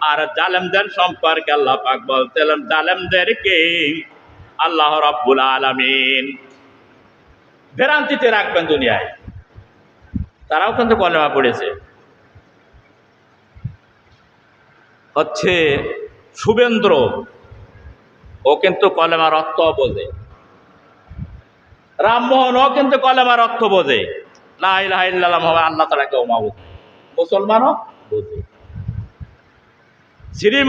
আর জালেমদের সম্পর্কে আল্লাহ পাক বলতেন জালেমদেরকে আল্লাহ রাব্বুল আলামিন ভ্রান্তিতে রাখবেন দুনিয়ায়। তারাও কিন্তু কলেমা পড়েছে। হচ্ছে শুভেন্দ্র ও কিন্তু কলেমার অর্থ বোঝে। রামমোহন, ও কিন্তু কলেমার অর্থ বোঝে। লা ইলাহা আল্লাহ তারা কেউ মাবুদ মুসলমানও বোঝে। শ্রী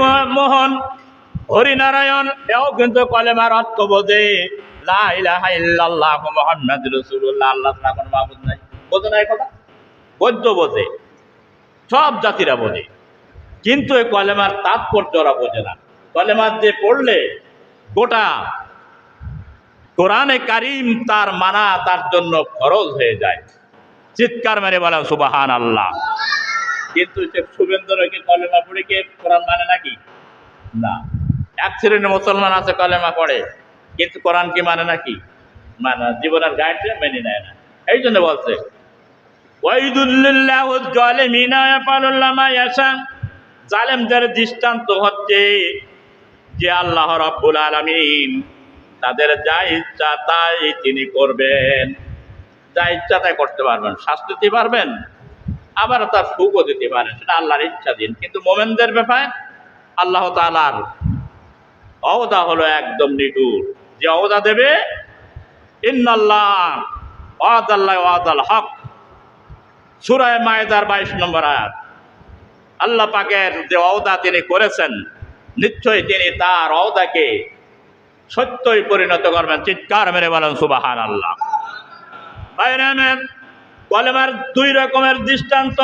হরিনারায়ণ, এও কিন্তু কলেমার অর্থ বোঝে সব জাতিরা বোঝে। কিন্তু এই কলেমার তাৎপর্য ওরা বোঝে না। কলেমার যে পড়লে গোটা কোরআনে কারিম তার মানা তার জন্য খরচ হয়ে যায়। চিৎকার মেরে বলা সুবাহান আল্লাহ কিন্তু সে শুভেন্দ্রকে কলেমা পড়ে কে কোরআন মানে নাকি? না। এক শ্রেণির মুসলমান আছে, কলেমা পড়ে। কিন্তু কোরআন কি মানে নাকি? মানে জীবনের গাইডে মেনে নেয় না। এই জন্য বলছে জালেমদের দৃষ্টান্ত হচ্ছে যে আল্লাহ রাব্বুল আলামিন তাদের যা ইচ্ছা তাই তিনি করবেন। যা ইচ্ছা তাই করতে পারবেন, শাস্তি দিতে পারবেন, আবার তার সুখও দিতে পারেন, সেটা আল্লাহর ইচ্ছা দিন। কিন্তু মোমেনদের ব্যাপারে আল্লাহ তালার অবদা হলো একদম নিটুর যে অবদা দেবে, ইন্নাল্লাহ ওয়াদ আল্লাহ ওয়াদ আল হক। সুরায় মায়েদার বাইশ নম্বর আয়াত। আল্লাহ পাকের যে অবদা তিনি করেছেন, নিশ্চয়ই তিনি তার অবদাকে সত্যই পরিণত করবেন। চিৎকার মেরে বলেন সুবাহান আল্লাহ বাইরামের কলেমার দুই রকমের দৃষ্টান্ত।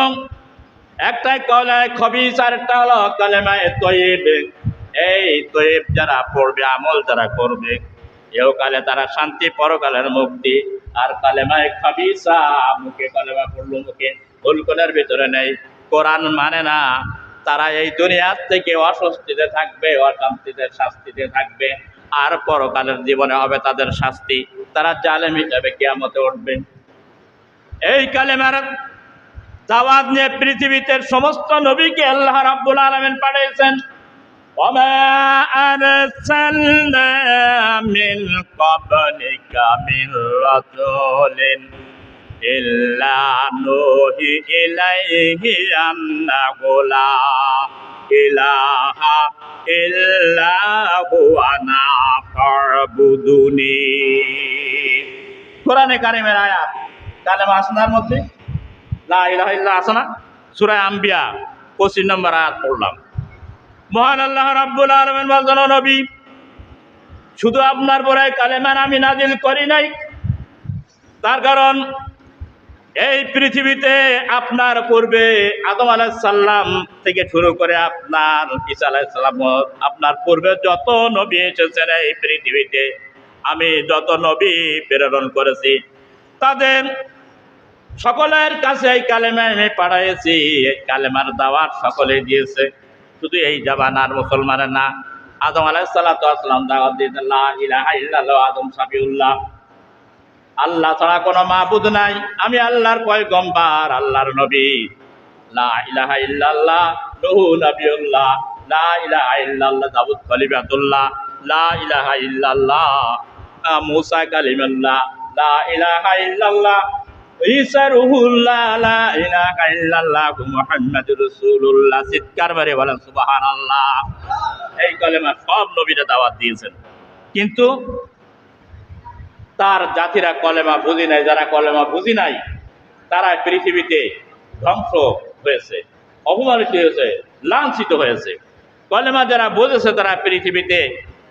একটাই কলায় খবিস আর একটা হলো কলেমায় তৈব এই তৈব যারা পড়বে, আমল যারা করবে এহকালে তারা শান্তি, পরকালের মুক্তি। আর কালেমায় খাবিসা মুখে কলেমা পড়ল, মুখে ভুলকলের ভিতরে নেই। কোরআন মানে না, তারা এই দুনিয়ার থেকে অস্বস্তিতে থাকবে, অশান্তিতে শাস্তিতে থাকবে। আর পরকালের জীবনে হবে তাদের শাস্তি তারা জালেম হিসাবে কেয়ামতে উঠবে এই কালেমার দাওয়াত নিয়ে পৃথিবীতে সমস্ত নবীকে আল্লাহ রাব্বুল আলামিন পাঠিয়েছেন وما أرسلنا من قبلك من رسول إلا نوحي إليه أنه لا ইলাহা ইল্লাহু আনা ফারবুদুনি কোরআনে কারিমের আয়াত কালেমা আসনার মধ্যে লা ইলাহা ইল্লা আসনা সূরা আম্বিয়া 25 নম্বর আয়াত পড়লাম। মহান আল্লাহ রাব্বুল আলামিন বলছেন নবী, শুধু আপনার পরে কালেমান আমি নাজিল করি নাই। তার কারণ এই পৃথিবীতে আপনার পূর্বে আদম আলাইসাল্লাম থেকে শুরু করে আপনার ঈসা আলাইসাল্লাম, আপনার পূর্বে যত নবী এসেছেন এই পৃথিবীতে, আমি যত নবী প্রেরণ করেছি, তাদের সকলের কাছে এই কালেমা আমি পাঠাইছি, এই কালেমার দাওয়াত সকলে দিয়েছে। শুধু এই জাবানার মুসলমানের না, আদম আলাইসাল্লাম দাওয়াত দিয়েছেন আদম সাবিউল্লাহ আল্লাহ ছাড়া কোনো মাহবুদ নাই। আমি আল্লাহর পয়গম্বার, আল্লাহর নবী। লা ইলাহা ইল্লাল্লাহ, নূহ নবিউল্লাহ লা ইলাহা ইল্লাল্লাহ, দাউদ খলিফাতুল্লাহ। লা ইলাহা ইল্লাল্লাহ মুসা কালিমুল্লাহ। লা ইলাহা ইল্লাল্লাহ, ঈসা রুহুল্লাহ। লা ইলাহা ইল্লাল্লাহ, মুহাম্মাদুর রাসূলুল্লাহ। চিৎকার মারে বলেন, সুবহানাল্লাহ। এই কলেমা সব নবীরা দাওয়াত দিয়েছেন। কিন্তু তার জাতিরা কলেমা বুঝি নাই, যারা কলেমা বুঝি নাই, তারা পৃথিবীতে ধ্বংস হয়েছে অপমানিত হয়েছে, লাঞ্ছিত হয়েছে। কলেমা যারা বুঝেছে, তারা পৃথিবীতে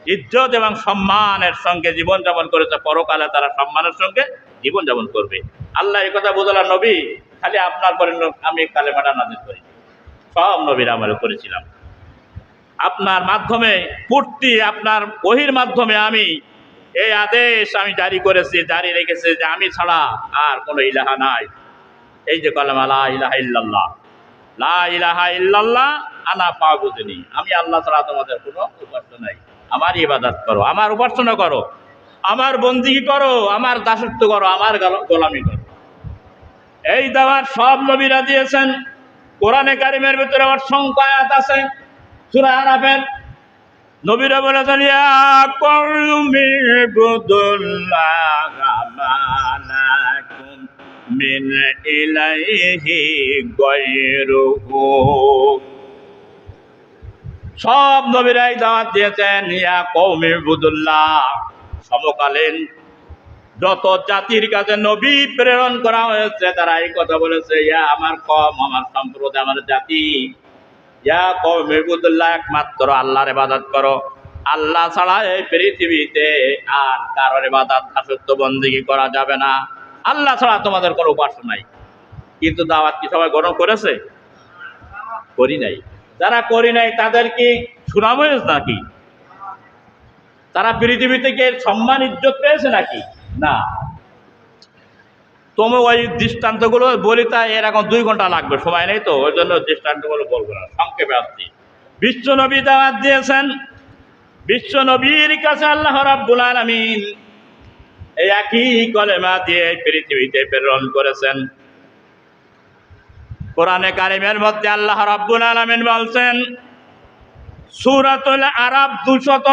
ইজ্জত এবং সম্মানের সঙ্গে জীবনযাপন করেছে, পরকালে তারা সম্মানের সঙ্গে জীবনযাপন করবে। আল্লাহ এই কথা বুঝলাম নবী, খালি আপনার পরে আমি কালেমাটা নাজির করি। সব নবীর আমল করেছিলাম। আপনার মাধ্যমে, পূর্তি আপনার বহির মাধ্যমে আমি এই আদেশ আমি জারি করেছি, জারি রেখেছি যে আমি ছাড়া আর কোনো ইলাহা নাই। এই যে কলামা, লা ইলাহা ইল্লাল্লাহ। লা ইলাহা ইল্লাল্লাহ, আনা পাবুদিনী আমি আল্লাহ ছাড়া তোমাদের কোনো উপাস্য নাই। আমার ইবাদত করো, আমার উপাসনা করো, আমার বন্দিগি করো, আমার দাসত্ব করো, আমার গল- গোলামি করো। এই দাওয়াত সব নবীরা দিয়েছেন। কোরআনে কারিমের ভিতরে অসংখ্য আয়াত আছে। সূরা আরাফের নবীরা বলেছেন সব নবীরাই দাওয়াত দিয়েছেন, ইয়া কওমি বুদুল্লাহ সমকালীন যত জাতির কাছে নবী প্রেরণ করা হয়েছে, তারা এই কথা বলেছে, ইয়া আমার কম আমার সম্প্রদায়, আমার জাতি। একমাত্র আল্লাহর ইবাদত করো। আল্লাহ ছাড়া এই পৃথিবীতে আর কারোর ইবাদত দাসত্ব বন্দিগি করা যাবে না। আল্লাহ ছাড়া তোমাদের কোনো উপাস্য নাই। কিন্তু দাওয়াত কি সবাই গ্রহণ করেছে? করি নাই। যারা করি নাই, তাদের কি সুনাম হয়েছে নাকি? তারা পৃথিবী থেকে সম্মান, ইজ্জত পেয়েছে নাকি? না। তুমি ওই দৃষ্টান্তগুলো বলি তাই এর এখন দুই ঘণ্টা লাগবে, সময় নেই তো, ওই জন্য দৃষ্টান্তগুলো বলব না, সংক্ষেপে আসছি বিশ্ব নবী দাওয়াত দিয়েছেন, বিশ্ব নবীর কাছে আল্লাহ রাব্বুল আলামিন এই একই কলেমা দিয়ে পৃথিবীতে প্রেরণ করেছেন। কোরআনে কারিমের মধ্যে আল্লাহ রাব্বুল আলামিন বলছেন, সূরাতুল আরাব দুশত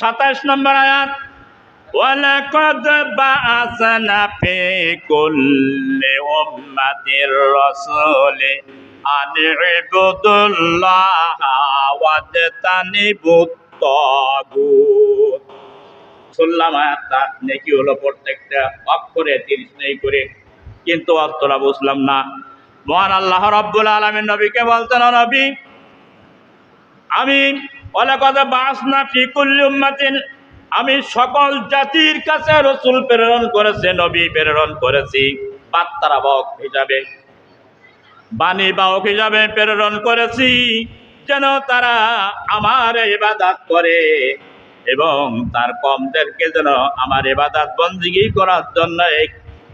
সাতাইশ নম্বর আয়াত ولقد بعثنا في كل أمة رسول أن اعبدوا الله واجتنبوا الطاغوت শুনলাম আয়াতটা নেকি হলো প্রত্যেকটা অক্ষরে তিরিশ নেই করে কিন্তু অর্থটা বুঝলাম না মহান আল্লাহ রব্বুল আলমীর নবীকে বলতেন "ও নবী আমি অনেক কথা বাস না ফিকুল্লি উম্মাতিন আমি সকল জাতির কাছে রসুল প্রেরণ করেছে, নবী প্রেরণ করেছি। বার্তারা বাহক হিসাবে, বাণী বাহক হিসাবে প্রেরণ করেছি, যেন তারা আমার ইবাদাত করে এবং তার কমদেরকে যেন আমার ইবাদাত বন্দিগি করার জন্য এই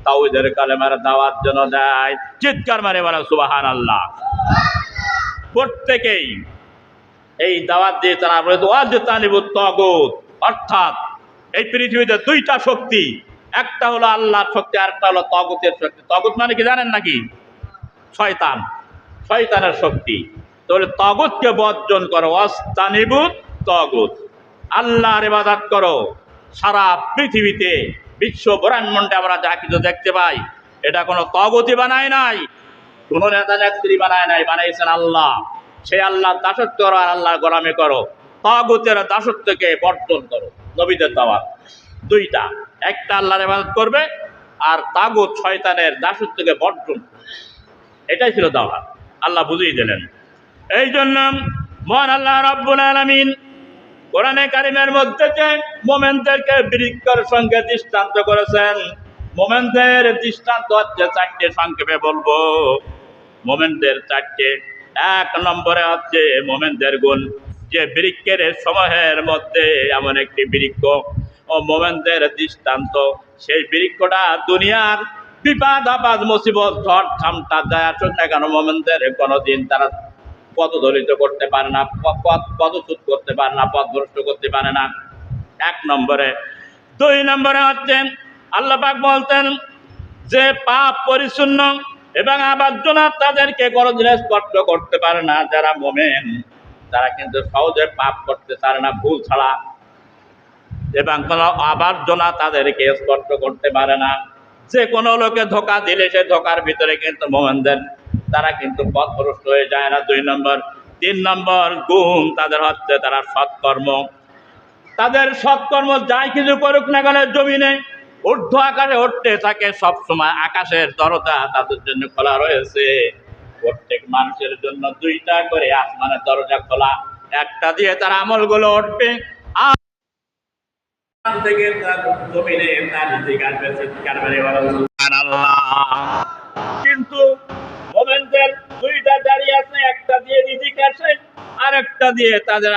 তাউদের কালেমার দাওয়াত জন্য দেয়। চিৎকার মারে বলা সুবাহান আল্লাহ প্রত্যেকেই এই দাওয়াত দিয়ে তারা বলে ওয়াজ তানিবু তগুত। অর্থাৎ এই পৃথিবীতে দুইটা শক্তি, একটা হলো আল্লাহর শক্তি আর একটা হলো তগুতের শক্তি। তগুত মানে কি জানেন নাকি? শয়তান। শয়তানের শক্তি। তাহলে তগুতকে বর্জন করো, অস্তানিবু তগুত। আল্লাহর ইবাদত করো। সারা পৃথিবীতে, বিশ্ব ব্রহ্মাণ্ডে আমরা যা কিছু দেখতে পাই, এটা কোনো তগতি বানায় নাই, কোনো নেতা নেত্রী বানায় নাই বানাইছেন আল্লাহ। সেই আল্লাহ দাসত্ব করো আর আল্লাহ গোলামি করো। তাগুতের দাসত্বকে বর্জন করো। নবীদের দাওয়াত। দুইটা, একটা আল্লাহর ইবাদত করবে আর তাগুত শয়তানের দাসত্বকে বর্জন এটাই ছিল দাওয়াত। আল্লাহ বুঝিয়ে দিলেন। এই জন্য মহান আল্লাহ রব্বুল আলামিন কোরআনে কারিমের মধ্যে যে মোমেনদেরকে বৃক্ষর সঙ্গে দৃষ্টান্ত করেছেন, মোমেনদের দৃষ্টান্ত হচ্ছে চারটে সংক্ষেপে বলব। মোমেনদের চারটে। এক নম্বরে হচ্ছে মোমেনদের গুণ। যে বৃক্ষের সমূহের মধ্যে এমন একটি বৃক্ষ ও মোমেনদের দৃষ্টান্ত, সেই বৃক্ষটা দুনিয়ার বিপাদ, আপাদ, মুসিবত, ঝড়, ঝামটা যায় আসুন কেন, মোমেনদের কোনোদিন তারা পথ দলিত করতে পারে না পথ পদচ্যুত করতে পারে না পথ ভ্রষ্ট করতে পারে না। এক নম্বরে। দুই নম্বরে হচ্ছেন আল্লাহ পাক বলতেন, যে পাপ পরিচ্ছন্ন এবং আবর্জনা তাদেরকে কোনোদিন স্পষ্ট করতে পারে না, যারা মোমেন। তারা কিন্তু সহজে পাপ করতে পারে না, ভুল ছাড়া। এবং কোনো আবর্জনা তাদেরকে স্পষ্ট করতে পারে না। যে কোনো লোকে ধোকা দিলে সে ধোকার ভিতরে কিন্তু মোমেনদের তারা কিন্তু পথভ্রষ্ট হয়ে যায় না। দুই নম্বর, তিন নম্বর গুণ তাদের হচ্ছে তারা সৎকর্ম। তাদের সৎকর্ম যাই কিছু করুক না কেন, জমিনে ঊর্ধ্ব আকাশে উঠতে থাকে। সবসময় আকাশের দরজা তাদের জন্য খোলা রয়েছে। প্রত্যেক মানুষের জন্য দুইটা করে আসমানের দরজা খোলা। একটা দিয়ে তার আমলগুলো উঠবে। আর কিন্তু মোমেনদের দুইটা আছে, একটা দিয়ে আর একটা দিয়ে তাদের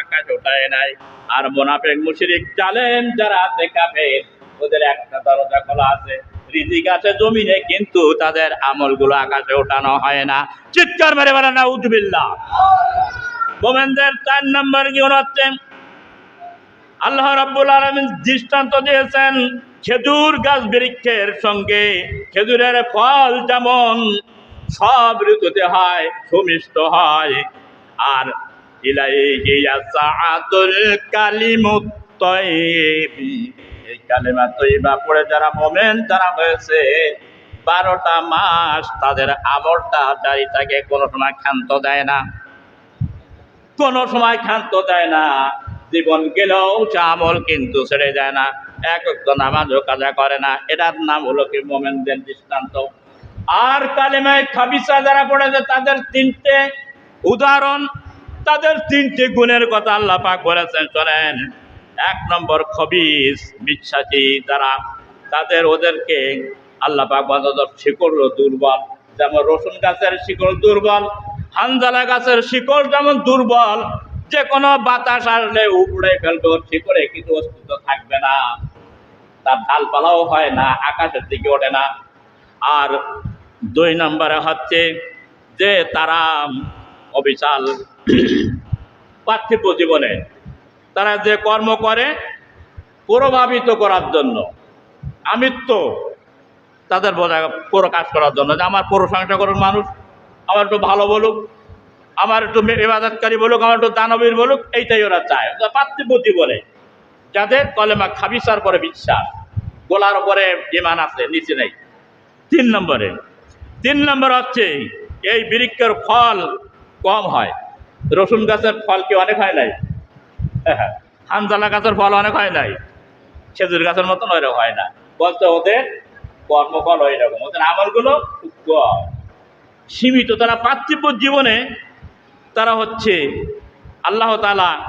আকাশ ওঠায় নাই। আর মোনাফেক, মুশরিক, জালেম যারা আছে, কাফের, ওদের একটা দরজা খোলা আছে। রিজিক আছে জমিনে, কিন্তু তাদের আমলগুলো আকাশে ওঠানো হয় না। চিৎকার মেরে বলে না উদ্বিল্লা মোমেনদের চার নম্বর কি হচ্ছে? আল্লাহ রাব্বুল আলামিন দৃষ্টান্ত দিয়েছেন খেজুর গাছ বৃক্ষের সঙ্গে। খেজুরের ফল যেমন সব ঋতুতে হয়, সুমিষ্ট হয়। আর ইলাইহি ইয়াসআদুল কালিমুত তাইয়্যিব এই কালেমা তৈবা পড়ে যারা মোমেন যারা হয়েছে বারোটা মাস তাদের আমলটা জারি থাকে কোনো সময় ক্ষান্ত দেয় না। কোনো সময় ক্ষান্ত দেয় না। জীবন গেলেও সে আমল কিন্তু ছেড়ে যায় না। এক নামাজও কাজা করে না। এটার নাম হলো কি মোমেনদের দৃষ্টান্ত। আর কালেমায় খাবিসা যারা পড়েছে তাদের তিনটে উদাহরণ, তাদের তিনটে গুণের কথা আল্লাহ পাক বলেছেন, শোনেন। এক নম্বর খবিস বিশ্বাসী যারা, তাদের ওদেরকে আল্লাহ শিকড় দুর্বল, যেমন রসুন গাছের শিকড় দুর্বল, হানজালা গাছের শিকড় যেমন দুর্বল যে কোনো বাতাস আসলে উপড়ে ফেলবে, শিকড়ে কিন্তু অস্তিত্ব থাকবে না। তার ডালপালাও হয় না, আকাশের দিকে ওঠে না। আর দুই নম্বরে হচ্ছে যে তারা অবিশাল পার্থিব জীবনে তারা যে কর্ম করে, প্রভাবিত করার জন্য, আমিত্ব, তাদের বোঝা প্রকাশ করার জন্য যে আমার প্রশংসা করুন মানুষ, আমার একটু ভালো বলুক, আমার একটু ইবাদতকারী বলুক, আমার একটু দানবীর বলুক, এইটাই ওরা চায়। ওরা পার্থিব জীবনে যাদের কলেমা খাবিসার পরে বিশ্বাস, গোলার উপরে ইমান আছে, নিচে নেই। তিন নম্বরে, তিন নম্বর হচ্ছে এই বৃক্ষের ফল কম হয়, রসুন গাছের ফল কি অনেক হয় নাই? হ্যাঁ। হানজালা গাছের ফল অনেক হয় নাই। খেজুর গাছের মতন ওইরকম হয় না। বলতে ওদের কর্মফল ওই রকম ওদের আমলগুলো খুব কম। সীমিত। তারা পার্থিব জীবনে তারা হচ্ছে আল্লাহ তালা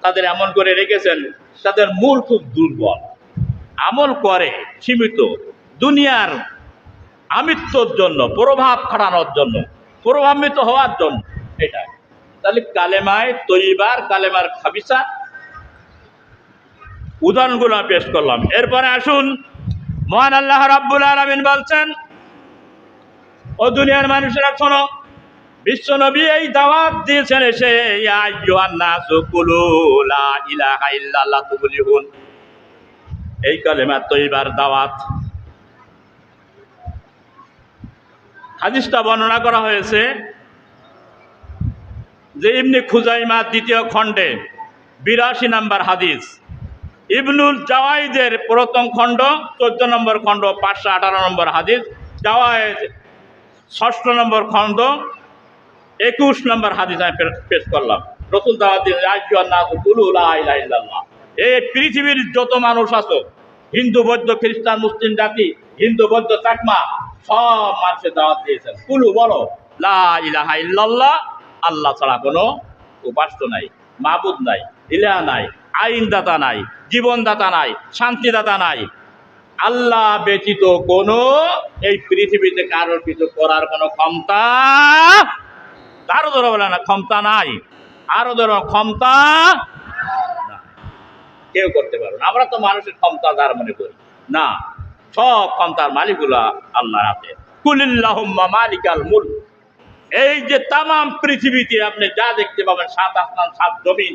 তাদের এমন করে রেখেছেন। তাদের মূল খুব দুর্বল। আমল করে সীমিত। দুনিয়ার আমিত্বর জন্য, প্রভাব খাটানোর জন্য, প্রভাবিত হওয়ার জন্য। এটা তাহলে কালেমায় তৈবার, কালেমার খাবিসা উদাহরণগুলো পেশ করলাম। এরপরে আসুন, মহান আল্লাহ রাব্বুল আলমিন বলছেন, ও দুনিয়ার মানুষেরা, শোনো, বিশ্ব নবী এই দাওয়াত দিয়েছেন এসে এই কালেমা তৈবার দাওয়াত। হাদিসটা বর্ণনা করা হয়েছে যে ইবনে খুজাইমা দ্বিতীয় খণ্ডে বিরাশি নাম্বার হাদিস। ইবনুল জাওয়াইদের প্রথম খণ্ড, চোদ্দ নম্বর খণ্ড, পাঁচশো আঠারো নম্বর হাদিস, জাওয়াইদ ষষ্ঠ নম্বর খণ্ড, একুশ নম্বর হাদিস আমি পেশ করলাম। রসুল এই পৃথিবীর যত মানুষ আছো, হিন্দু, বৌদ্ধ, খ্রিস্টান, মুসলিম জাতি, হিন্দু, বৌদ্ধ, চাকমা, সব মানুষের দাওয়াত দিয়েছেন। কুলু বলো, লা ইলাহা ইল্লাল্লাহ, আল্লাহ ছাড়া কোনো উপাস্য নাই, মাবুদ নাই, ইলাহা নাই আইনদাতা নাই, জীবনদাতা নাই, শান্তিদাতা নাই। আল্লাহ ব্যতীত কোনো এই পৃথিবীতে কারোর কিছু করার কোনো ক্ষমতা কারও ধরো বলে না, ক্ষমতা নাই। আরও ধরো ক্ষমতা। কেউ করতে পারবে না। আমরা তো মানুষের ক্ষমতা দ্বার মনে করি। না, সব ক্ষমতার মালিকগুলো আল্লাহর হাতে। কুলিল্লাহুম্মা মালিকাল মুলক। এই যে তামাম পৃথিবীতে আপনি যা দেখতে পাবেন, সাত আসমান, সাত জমিন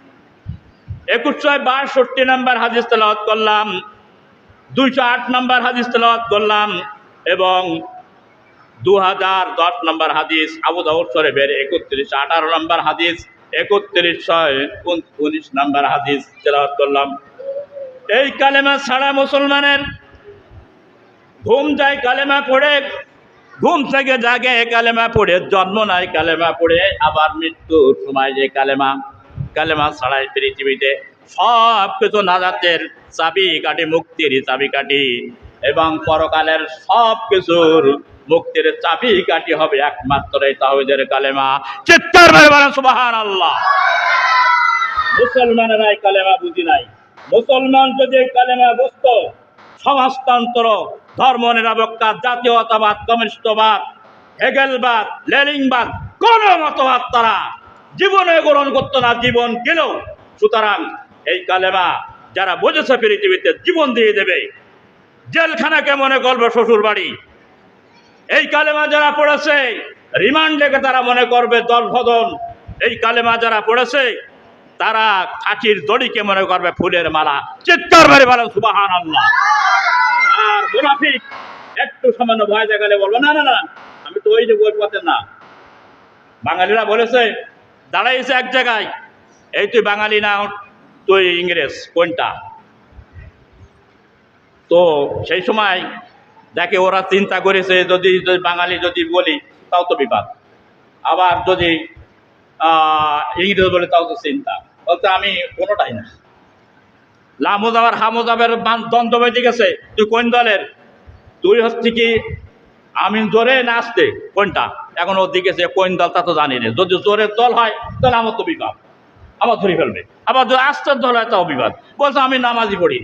একুশশো বাষট্টি নাম্বার হাদিস তেলাওয়াত করলাম, দুইশো আট নাম্বার হাদিস তেলাওয়াত করলাম এবং দু হাজার দশ নম্বর হাদিস আবু দাউদ শরীফের একত্রিশ আঠারো নম্বর হাদিস একত্রিশ ছয় উনিশ নম্বর হাদিস তেলাওয়াত করলাম। এই কালেমা ছাড়া মুসলমানের ঘুম যায় কালেমা পড়ে, ঘুম থেকে জাগে কালেমা পড়ে, জন্ম নাই কালেমা পড়ে, আবার মৃত্যুর সময় যে কালেমা কালেমা ছাড়াই পৃথিবীতে সব কিছু নাজাতের চাবি কাটি মুক্তির চাবি কাটি এবং পরকালের সব কিছুর মুক্তির চাবি কাটি হবে একমাত্র এই তাহিদের কালেমা। চিত্তর সুবাহান আল্লাহ মুসলমানেরা এই কালেমা বুঝি নাই। মুসলমান যদি কালেমা বুঝত, সমাজতন্ত্র ধর্ম নিরাপত্তা জাতীয়তাবাদ, কমিউনিস্টবাদ, হেগেলবাদ লেলিংবাদ কোন মতবাদ তারা জীবনে গ্রহণ করতো না, জীবন গেলেও। সুতরাং এই কালেমা যারা বুঝেছে পৃথিবীতে, জীবন দিয়ে দেবে। জেলখানাকে মনে করবে শ্বশুর বাড়ি এই কালেমা যারা পড়েছে রিমান্ডেকে তারা মনে করবে দল ভদন। এই কালেমা যারা পড়েছে, তারা কাঠির দড়িকে মনে করবে ফুলের মালা? চিৎকার মেরে বলেন সুবাহান আর মুনাফিক, একটু সামান্য ভয় দেখালে বলব, না না না, আমি তো ওই যে বই পথে না। বাঙালিরা বলেছে দাঁড়াইছে এক জায়গায়। এই তুই বাঙালি না, তুই ইংরেজ, কোনটা? তো সেই সময় দেখে ওরা চিন্তা করেছে, যদি বাঙালি যদি বলি, তাও তো বিবাদ। আবার যদি ইংরেজ বলে, তাও তো চিন্তা। বলতে আমি কোনোটাই না। লামোজাবার হামোজাবের দ্বন্দ্ব বেঁধে গেছে। তুই কোন দলের? তুই হচ্ছে কি আমি জোরে না আসতে? কোনটা? এখন ওর দিকে সে কোন দল তা তো জানি না। যদি জোরের দল হয়, তাহলে আমার তো বিবাদ আবার ধরে ফেলবে। আবার যদি আস্তের দল হয়, তাও বিবাদ বলছে, আমি নামাজি পড়ি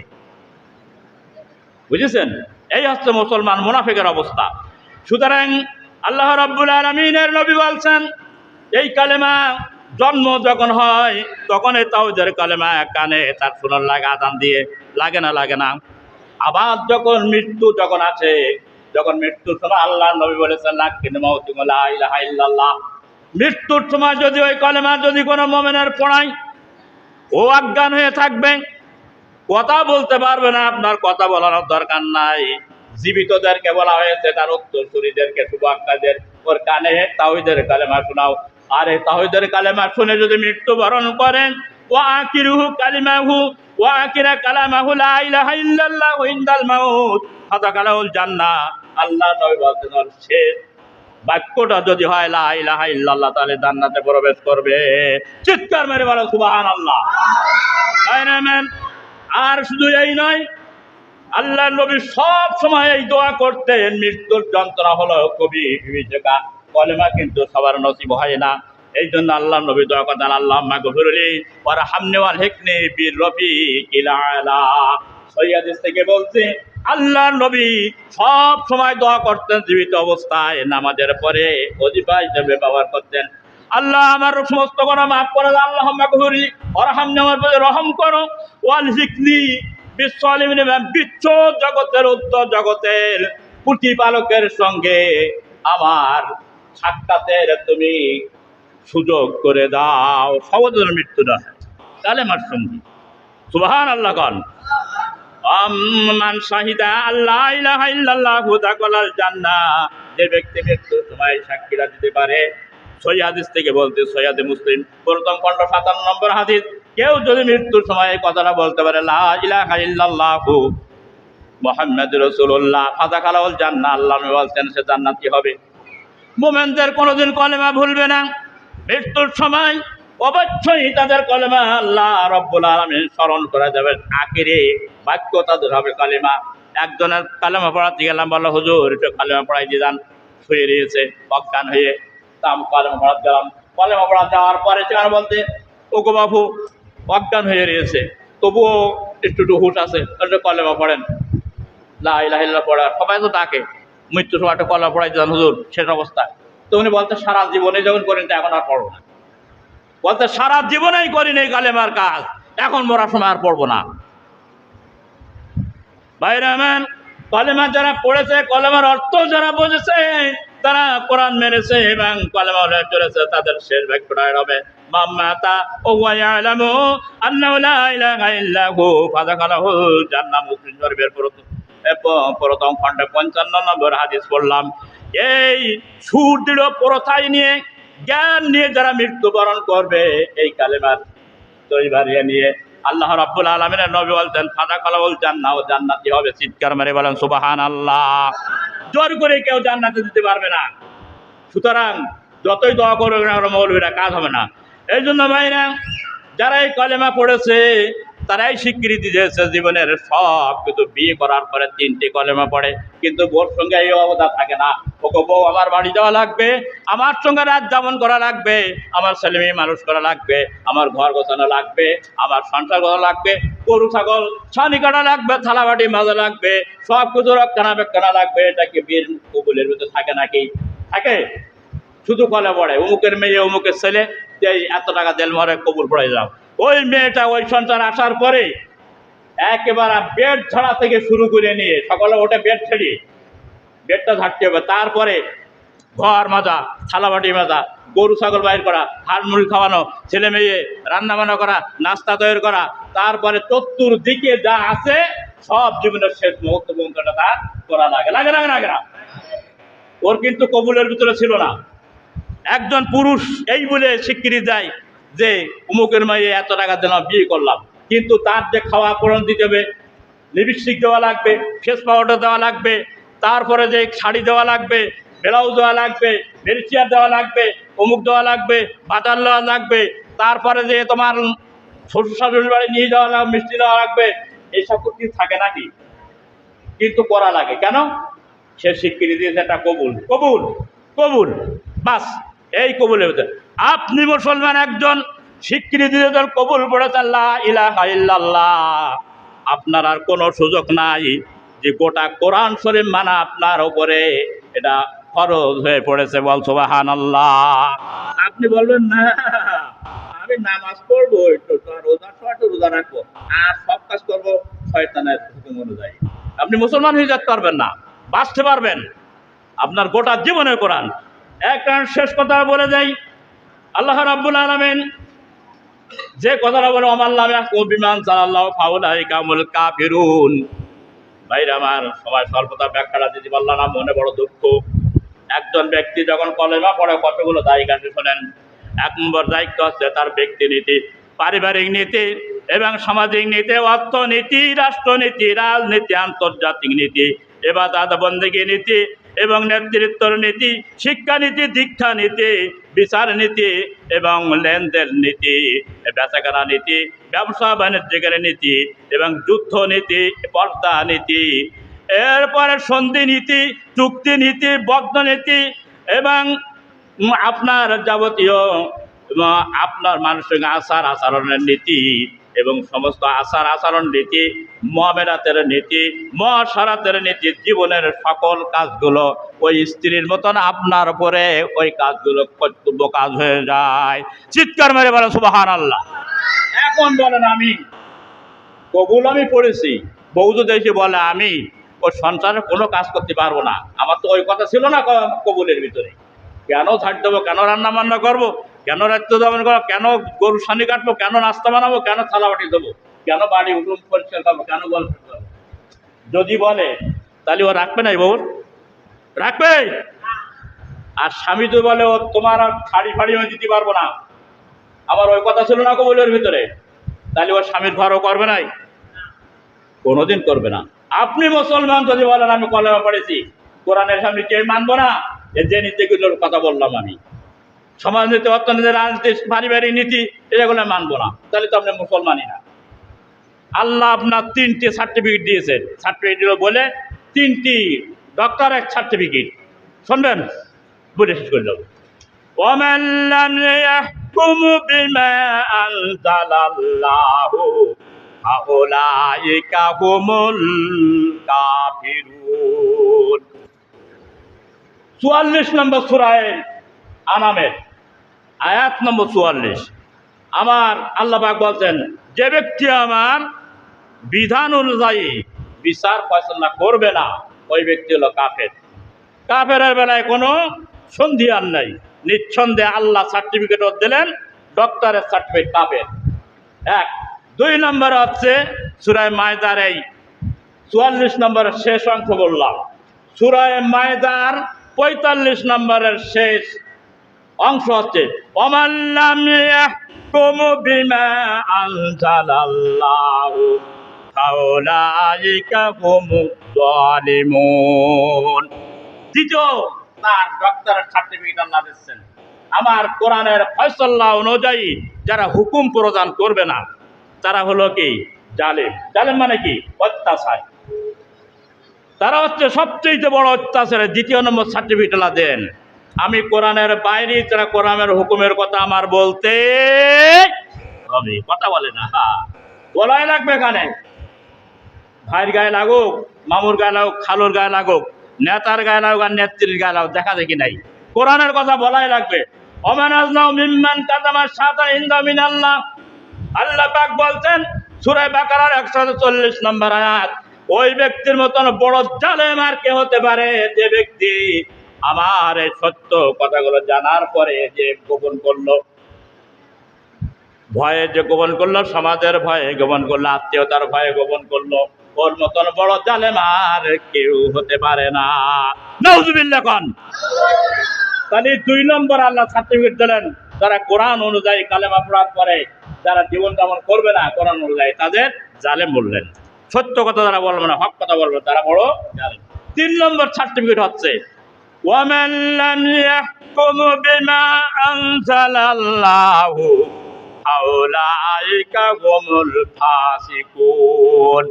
বুঝেছেন? এই হচ্ছে মুসলমান মুনাফিকের অবস্থা। সুতরাং আল্লাহ রাব্বুল আলমিনের নবী বলছেন, এই কালেমা জন্ম যখন হয় তখন এই তাওজের কালেমা কানে তার শোনার লাগে আদান দিয়ে। লাগে না লাগে না। আবার যখন মৃত্যু যখন আছে যখন মৃত্যুর সময় আল্লাহ নবী বলেছেন লাকিন মাউতুমুল্লাহ ইলাহা মৃত্যুর সময় যদি ওই কলেমা যদি কোনো মোমেনের পড়ায়, ও অজ্ঞান হয়ে থাকবে, কথা বলতে পারবে না, আপনার কথা বলানোর দরকার নাই। জীবিতদেরকে বলা হয়েছে, তার উত্তরসূরিদেরকে শুভাকাদের ওর কানে তাহিদের কালেমা শোনাও। আর এই তাহিদের কালেমা শুনে যদি মৃত্যুবরণ করেন কালিমাহু ও আকিরা কালামাহু লা ইলাহা ইল্লাল্লাহু ইনদাল মাউত হাদা কালাউল জান্নাহ আল্লাহ নবী বলতেন ওর শেষ বাক্যটা যদি হয়, লা ইলাহা ইল্লাল্লাহ, তাহলে জান্নাতে প্রবেশ করবে। চিৎকার মেরে বলো, সুবহানাল্লাহ। আমেন? আর শুধু এই নয় আল্লাহ নবী সব সময় এই দোয়া করতেন, মৃত্যুর যন্ত্রণা হলো কবি বিবেচকা। কলেমা কিন্তু সবার নসিব হয় না। এই জন্য আল্লাহ নবী দোয়া করতেন আল্লাহ গভীরলি ওর হামনেওয়াল হেকনে বীর রফি কিলা সৈয়াদিস থেকে বলছে আল্লাহ নবী সব সময় দোয়া করতেন জীবিত অবস্থায়, নামাজের পরে অজিফা হিসেবে ব্যবহার করতেন। আল্লাহ আমার সমস্ত গুণা মাফ করে আল্লাহ মাগফিরলি ওরহাম আমার প্রতি রহম করো। ওয়াল হিকনি বিশ্ব বিশ্ব জগতের উত্তর জগতের প্রতিপালকের সঙ্গে আমার সাক্ষাতের তুমি সুযোগ করে দাও সবদের মৃত্যু না তাহলে আমার সঙ্গী। সুবাহান আল্লাহ কন। মান শাহিদা আল্লাহ ইলাহা ইল্লাল্লাহু তাআলাল জান্নাহ যে ব্যক্তি মৃত্যুর সময় সাক্ষীরা দিতে পারে, সহি হাদিস থেকে বলতে সৈয়াদে মুসলিম। প্রথম খণ্ড সাতান্ন নম্বর হাদিস, কেউ যদি মৃত্যুর সময় কথাটা বলতে পারে, লা ইলাহা ইল্লাল্লাহু, মোহাম্মদ রসুল্লাহ ফাদা খালাউল জান্নাহ আল্লাহ বলছেন সে জান্নাতি হবে। মোমেনদের কোনোদিন কলেমা ভুলবে না। মৃত্যুর সময় অবশ্যই তাদের কলেমা আল্লাহ রব্বুল আলমিন স্মরণ করা যাবে আখিরে বাক্য তাদের হবে কালেমা। একজনের কালেমা পড়াতে গেলাম, বলল, হুজুর, একটু কালেমা পড়াই দিয়ে যান। শুয়ে রয়েছে, অজ্ঞান হয়ে তা আমি কালেমা পড়াতে গেলাম। কলেমা পড়া যাওয়ার পরে চেয়ার বলতে ও গো বাবু অজ্ঞান হয়ে রয়েছে। তবুও একটু একটু হুট আছে, একটু কলেমা পড়েন। লাইলা পড়া। সবাই তো ডাকে মৃত্যু সময় একটা কলা পড়াই দেন হুজুর শেষ অবস্থা। তো উনি বলতে, সারা জীবনে যখন করেন, তো এখন আর পড়ব না। বলতে, সারা জীবনেই করিনি এই কালেমার কাজ, এখন মরার সময় আর পড়ব না। বাইরামান কলেমা যারা পড়েছে, কলেমার অর্থ যারা বুঝেছে, তারা কোরআন মেরেছে এবং কলেমা চলেছে তাদের শেষ হবে প্রথম প্রথম খণ্ডে পঞ্চান্ন নম্বর হাদিস পড়লাম এই সুদৃঢ় প্রথাই নিয়ে, জ্ঞান নিয়ে যারা মৃত্যুবরণ করবে, এই কালেমার তৈবারিয়া নিয়ে আল্লাহ রাব্বুল আলমিনের নবী বলতেন, ফাদা খালাউল জান্নাহ, ও জান্নাতি হবে চিৎকার মেরে বলেন সুবাহান আল্লাহ জোর করে কেউ জান্নাতে দিতে পারবে না। সুতরাং যতই দোয়া করবে না মৌলবীরা কাজ হবে না। এই জন্য ভাইরা, যারা এই কলেমা পড়েছে তারাই স্বীকৃতি দিয়েছে জীবনের সব কিন্তু বিয়ে করার পরে তিনটি কলেমা পড়ে, কিন্তু বোর সঙ্গে এই অবদা থাকে না। ওকে বউ আমার বাড়ি যাওয়া লাগবে, আমার সঙ্গে রাত যাপন করা লাগবে, আমার ছেলে মেয়ে মানুষ করা লাগবে, আমার ঘর গোছানো লাগবে, আমার সংসার করা লাগবে, গরু, ছাগল, ছানি কাটা লাগবে, থালাবাটি মাজা লাগবে সব কিছু রক্ষণাবেক্ষণা লাগবে, এটা কি বিয়ের কবুলের ভিতরে থাকে নাকি? থাকে। শুধু কলে পড়ে, অমুকের মেয়ে, অমুকের ছেলে এত টাকা দেল মরে কবুল পড়ে যাও। ওই মেয়েটা ওই সন্তান আসার পরে একেবারে বেড ছাড়া থেকে শুরু করে নিয়ে সকালে ওঠে বেড ছেড়ে বেডটা থাকতে হবে। তারপরে ঘর মাজা, থালাবাটি মাজা, গরু, ছাগল বাইর করা হাড় মুড়ি খাওয়ানো, ছেলে মেয়ে রান্না বান্না করা, নাস্তা তৈরি করা, তারপরে চতুর দিকে যা আছে সব জীবনের শেষ মুহূর্ত তার করা লাগে। লাগে লাগে লাগে না। ওর কিন্তু কবুলের ভিতরে ছিল না। একজন পুরুষ এই বলে স্বীকৃতি দেয় যে অমুকের মেয়ে এত টাকা দিলাম বিয়ে করলাম। কিন্তু তার যে খাওয়া পূরণ দিতে হবে লিপস্টিক দেওয়া লাগবে ফেস পাউডার দেওয়া লাগবে, তারপরে যে শাড়ি দেওয়া লাগবে ব্লাউজ দেওয়া লাগবে মেরিচিয়ার দেওয়া লাগবে অমুক দেওয়া লাগবে, বাটার দেওয়া লাগবে, তারপরে যে তোমার শ্বশুর শাশুড়ি বাড়ি নিয়ে যাওয়া লাগবে, মিষ্টি দেওয়া লাগবে, এইসব কিছু থাকে নাকি? কিন্তু করা লাগে। কেন? সে স্বীকৃতি দিয়েছে এটা কবুল। কবুল কবুল, বাস, এই কবুলের ভিতরে। আপনি মুসলমান একজন, স্বীকৃতি কবুল ইলাহা ইল্লাল্লাহ। আপনার আর কোনো সুযোগ নাই যে গোটা কোরআন শরীফ মানা আপনার ওপরে এটা ফরজ হয়ে পড়েছে, বল সুবাহান আপনি বলবেন, না, আমি নামাজ পড়ব একটু রোজা রোজা রাখব, আর সব কাজ করব শয়তানের হুকুম অনুযায়ী। আপনি মুসলমান হয়ে যেতে পারবেন না, বাঁচতে পারবেন। আপনার গোটা জীবনের কোরআন। এক শেষ কথা বলে যাই আল্লাহ রাব্বুল আলমেন যে কথাটা বলে নামে বিমান চালাল্লাহ ফাউলাই কামুল কাফিরুন। ভাইরা আমার, সবাই স্বল্পতা ব্যাখ্যাটা দিতে পারলাম না মনে বড় দুঃখ। একজন ব্যক্তি যখন কলেমা পড়ে, কতগুলো দায়িক আছে শোনেন? এক নম্বর দায়িত্ব হচ্ছে তার ব্যক্তি নীতি পারিবারিক নীতি এবং সামাজিক নীতি, অর্থনীতি, রাষ্ট্রনীতি, রাজনীতি, আন্তর্জাতিক নীতি এবার দাদা বন্দেগী নীতি এবং নেতৃত্বর নীতি শিক্ষানীতি দীক্ষা নীতি, বিচার নীতি এবং লেনদেন নীতি, বেচাকেনা নীতি, ব্যবসা বাণিজ্যিকের নীতি এবং যুদ্ধ নীতি, পর্দা নীতি, এরপরে সন্ধি নীতি, চুক্তি নীতি, বদ্ধ নীতি এবং আপনার যাবতীয় আপনার মানুষের আচার আচরণের নীতি। এবং সমস্ত আচার আচরণ নীতি মহামেরাতের নীতি, মহাসারাতের নীতি, জীবনের সকল কাজগুলো ওই স্ত্রীর মতন আপনার উপরে ওই কাজগুলো কর্তব্য কাজ হয়ে যায়। চিৎকার মেরে বলে সুবাহান আল্লাহ এখন বলেন আমি, কবুল আমি পড়েছি বৌদ্ধ দেশে বলে আমি ওই সংসারে কোনো কাজ করতে পারব না। আমার তো ওই কথা ছিল না কবুলের ভিতরে। কেন ছাড় দেবো কেন রান্না বান্না করব? কেন রাত্য দমন করব? কেন গরু সানি কাটবো? কেন নাস্তা বানাবো? কেন থালা বাটি দেবো কেন বাড়ি উঠুন পরিষ্কার করব? কেন গল্প যদি বলে, তাহলে ও রাখবে না বউর রাখবে? আর স্বামী তো বলে, ও তোমার আর শাড়ি ফাড়ি আমি দিতে পারব না। আমার ওই কথা ছিল না কবুলের ভিতরে? তাহলে ও স্বামীর ঘরও করবে নাই? কোনোদিন করবে না। আপনি মুসলমান যদি বলেন, আমি কলেমা পড়েছি। কোরআনের সামনে কে মানবো না? যে নীতিগুলোর কথা বললাম আমি। সমাজ নীতি অর্থনীতি রাজনীতি পারিবারিক নীতি এগুলো মানবো না তাহলে তো আপনি মুসলমানই না আল্লাহ আপনার তিনটি সার্টিফিকেট দিয়েছেন সার্টিফিকেট বলে তিনটি ডক্টরের সার্টিফিকেট শুনবেন বলে শেষ করে দেবো ومن لم يحكم بما أنزل الله فأولئك هم الكافرون চুয়াল্লিশ নম্বর সুরায় আনামের আয়াত নম্বর চুয়াল্লিশ। আমার আল্লাহবাক বলছেন, যে ব্যক্তি আমার বিধান অনুযায়ী বিচার ফয়সলা করবে না, ওই ব্যক্তি হলো কাফের। কাফেরের বেলায় কোনো সন্ধি আর নাই। নিঃসন্দেহে আল্লাহ সার্টিফিকেটও দিলেন ডক্টরের সার্টিফিকেট কাফের এক। দুই নম্বর হচ্ছে সুরায় মায়দার এই চুয়াল্লিশ নম্বরের শেষ অংশ বললাম। সুরায় মায়দার পঁয়তাল্লিশ নম্বরের শেষ অংশ হচ্ছে বিমা তার ডক্টরের সার্টিফিকেট দিচ্ছেন। আমার কোরআনের ফয়সাল্লাহ অনুযায়ী যারা হুকুম প্রদান করবে না, তারা হলো কি? জালেম। জালেম মানে কি? অত্যাচার। তারা হচ্ছে সবচেয়ে বড় অত্যাচারের দ্বিতীয় নম্বর সার্টিফিকেটলা দেন। আমি কোরআনের বাইরে তারা কোরআনের হুকুমের কথা আমার বলতে হবে। কথা বলে না বলাই লাগবে এখানে। ভাইয়ের গায়ে লাগুক, মামুর গায়ে লাগুক, খালুর গায়ে লাগুক, নেতার গায়ে লাগুক আর নেত্রীর গায়ে লাগুক, দেখা দেখি নাই। কোরআনের কথা বলাই লাগবে। অমানাজ নাও মিম্মান কাদামার সাদা ইন্দা মিন আল্লাহ আল্লাহ পাক বলছেন সুরায় বাকারার একশো চল্লিশ নম্বর আয়াত, ওই ব্যক্তির মতন বড় জালেম আর কে হতে পারে? যে ব্যক্তি আমার এই সত্য কথাগুলো জানার পরে যে গোপন করল, ভয়ে যে গোপন করল, সমাজের ভয়ে গোপন করল, আত্মীয়তার ভয়ে গোপন করল, ওর মতন বড় জালেম আর কেউ হতে পারে না। তাহলে দুই নম্বর আল্লাহ সার্টিফিকেট দিলেন, যারা কোরআন অনুযায়ী কালেমা অপরাধ করে যারা জীবন যাপন করবে না, কোরআন অনুযায়ী তাদের জালেম বললেন। সত্য কথা যারা বলবে না, হক কথা বলবে তারা বড় জালেম। তিন নম্বর সার্টিফিকেট হচ্ছে ومن لم يحكم بما أنزل الله أولئك هم الفاسقون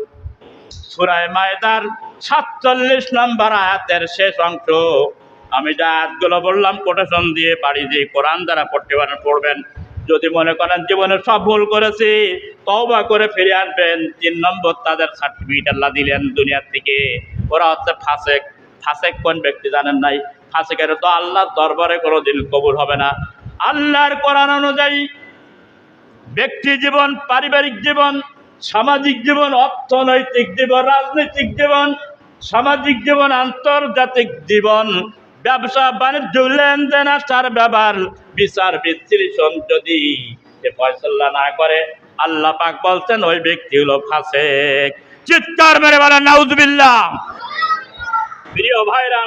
সুরায় মায়দার সাতচল্লিশ নম্বর আয়াতের শেষ অংশ আমি যে আয়াতগুলো বললাম কোটেশন দিয়ে পাড়ি দিয়ে কোরআন দ্বারা পড়তে পারেন পড়বেন যদি মনে করেন জীবনে সব ভুল করেছি তওবা করে ফিরে আসবেন তিন নম্বর তাদের সার্টিফিকেট আল্লাহ দিলেন দুনিয়ার থেকে ওরা হচ্ছে ফাসেক ফাসেক কোন ব্যক্তি জানেন নাই? ফাসেকের তো আল্লাহর দরবারে কোনো দিন কবুল হবে না। আল্লাহর কোরআন অনুযায়ী ব্যক্তি জীবন, পারিবারিক জীবন, সামাজিক জীবন, অর্থনৈতিক জীবন, রাজনৈতিক জীবন, সামাজিক জীবন, আন্তর্জাতিক জীবন, ব্যবসা, বাণিজ্য, লেনদেন, আচার, ব্যবহার, বিচার, বিশ্লেষণ যদি ফয়সল্লা না করে, আল্লাহ পাক বলছেন ওই ব্যক্তি হলো ফাসেক। চিৎকার মেরে বলেন, নাউজবিল্লাহ। প্রিয় ভাইরা